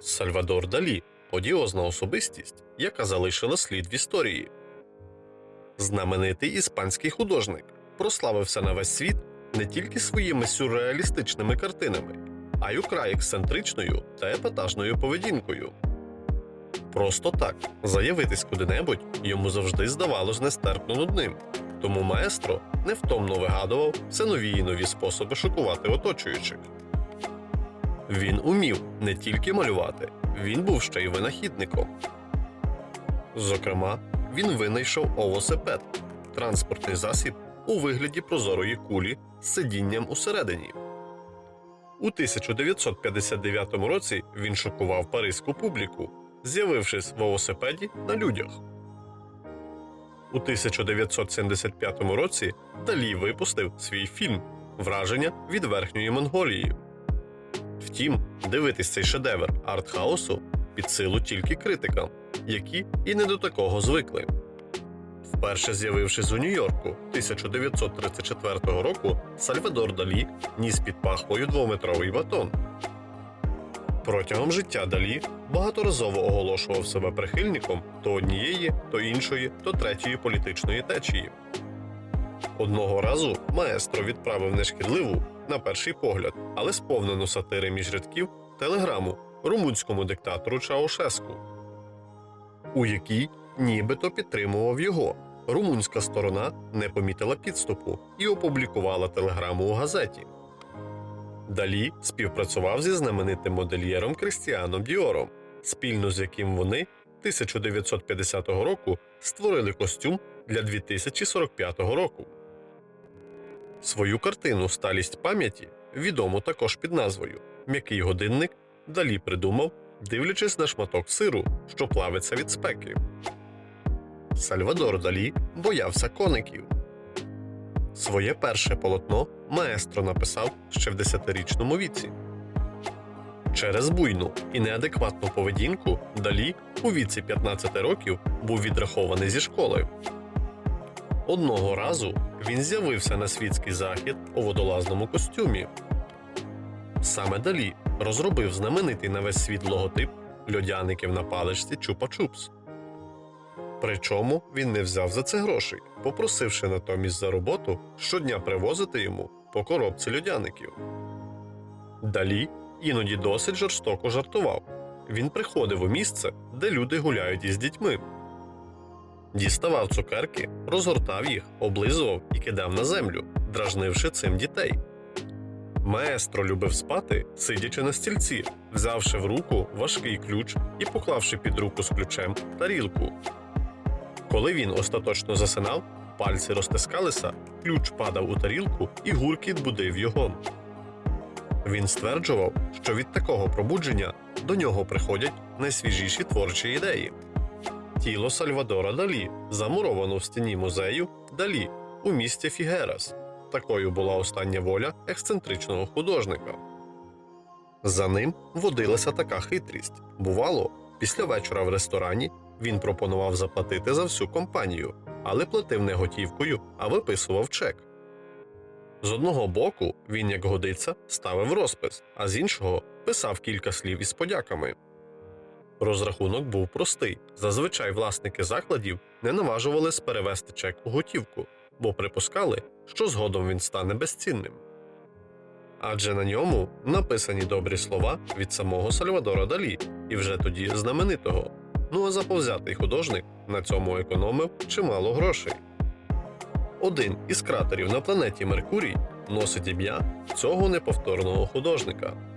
Сальвадор Далі одіозна особистість, яка залишила слід в історії. Знаменитий іспанський художник прославився на весь світ не тільки своїми сюрреалістичними картинами, а й украй ексцентричною та епатажною поведінкою. Просто так заявитись куди-небудь йому завжди здавалось нестерпно нудним, тому маестро невтомно вигадував все нові і нові способи шокувати оточуючих. Він умів не тільки малювати, він був ще й винахідником. Зокрема, він винайшов овосипед транспортний засіб у вигляді прозорої кулі з сидінням усередині. У 1959 році він шокував паризьку публіку, з'явившись в велосипеді на людях. У 1975 році Далі випустив свій фільм Враження від Верхньої Монголії. Втім, дивитись цей шедевр артхаусу під силу тільки критикам, які і не до такого звикли. Вперше з'явившись у Нью-Йорку 1934 року, Сальвадор Далі ніс під пахвою двометровий батон. Протягом життя Далі багаторазово оголошував себе прихильником то однієї, то іншої, то третьої політичної течії. Одного разу маестро відправив нешкідливу, на перший погляд, але сповнену сатири між рядків телеграму румунському диктатору Чаушеску, у якій нібито підтримував його. Румунська сторона не помітила підступу і опублікувала телеграму у газеті. Далі співпрацював зі знаменитим модельєром Крістіаном Діором, спільно з яким вони 1950 року створили костюм для 2045 року. Свою картину Сталість пам'яті, відому також під назвою М'який годинник, далі придумав, дивлячись на шматок сиру, що плавиться від спеки. Сальвадор Далі боявся коників. Своє перше полотно маестро написав ще в 10-річному віці. Через буйну і неадекватну поведінку Далі у віці 15 років був відрахований зі школи. Одного разу він з'явився на світський захід у водолазному костюмі. Саме Далі розробив знаменитий на весь світ логотип льодяників на паличці Чупа-Чупс. Причому він не взяв за це грошей, попросивши натомість за роботу щодня привозити йому по коробці льодяників. Далі іноді досить жорстоко жартував. Він приходив у місце, де люди гуляють із дітьми. Діставав цукерки, розгортав їх, облизував і кидав на землю, дражнивши цим дітей. Маестро любив спати, сидячи на стільці, взявши в руку важкий ключ і поклавши під руку з ключем тарілку. Коли він остаточно засинав, пальці розтискалися, ключ падав у тарілку і гуркіт будив його. Він стверджував, що від такого пробудження до нього приходять найсвіжіші творчі ідеї. Тіло Сальвадора Далі замуровано в стіні музею Далі у місті Фігерас. Такою була остання воля ексцентричного художника. За ним водилася така хитрість. Бувало, після вечора в ресторані він пропонував заплатити за всю компанію, але платив не готівкою, а виписував чек. З одного боку він, як годиться, ставив розпис, а з іншого писав кілька слів із подяками. Розрахунок був простий. Зазвичай власники закладів не наважувались перевести чек у готівку, бо припускали, що згодом він стане безцінним. Адже на ньому написані добрі слова від самого Сальвадора Далі і вже тоді знаменитого. Ну а заповзятий художник на цьому економив чимало грошей. Один із кратерів на планеті Меркурій носить ім'я цього неповторного художника.